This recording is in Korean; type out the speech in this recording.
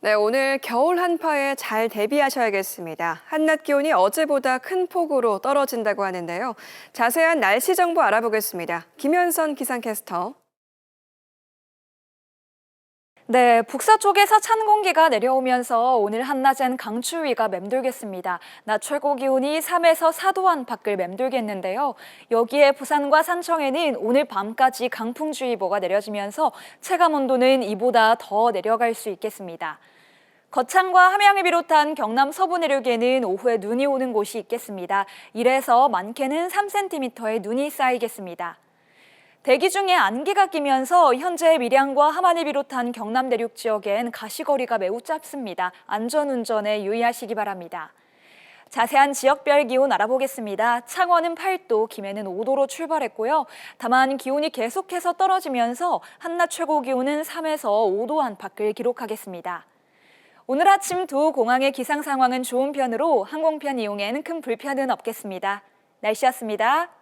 네, 오늘 겨울 한파에 잘 대비하셔야겠습니다. 한낮 기온이 어제보다 큰 폭으로 떨어진다고 하는데요. 자세한 날씨 정보 알아보겠습니다. 김현선 기상캐스터. 네, 북서 쪽에서 찬 공기가 내려오면서 오늘 한낮엔 강추위가 맴돌겠습니다. 낮 최고 기온이 3에서 4도 안팎을 맴돌겠는데요. 여기에 부산과 산청에는 오늘 밤까지 강풍주의보가 내려지면서 체감 온도는 이보다 더 내려갈 수 있겠습니다. 거창과 함양을 비롯한 경남 서부 내륙에는 오후에 눈이 오는 곳이 있겠습니다. 이래서 많게는 3cm의 눈이 쌓이겠습니다. 대기 중에 안개가 끼면서 현재 밀양과 함안을 비롯한 경남 내륙 지역엔 가시거리가 매우 짧습니다. 안전운전에 유의하시기 바랍니다. 자세한 지역별 기온 알아보겠습니다. 창원은 8도, 김해는 5도로 출발했고요. 다만 기온이 계속해서 떨어지면서 한낮 최고 기온은 3에서 5도 안팎을 기록하겠습니다. 오늘 아침 두 공항의 기상 상황은 좋은 편으로 항공편 이용에는 큰 불편은 없겠습니다. 날씨였습니다.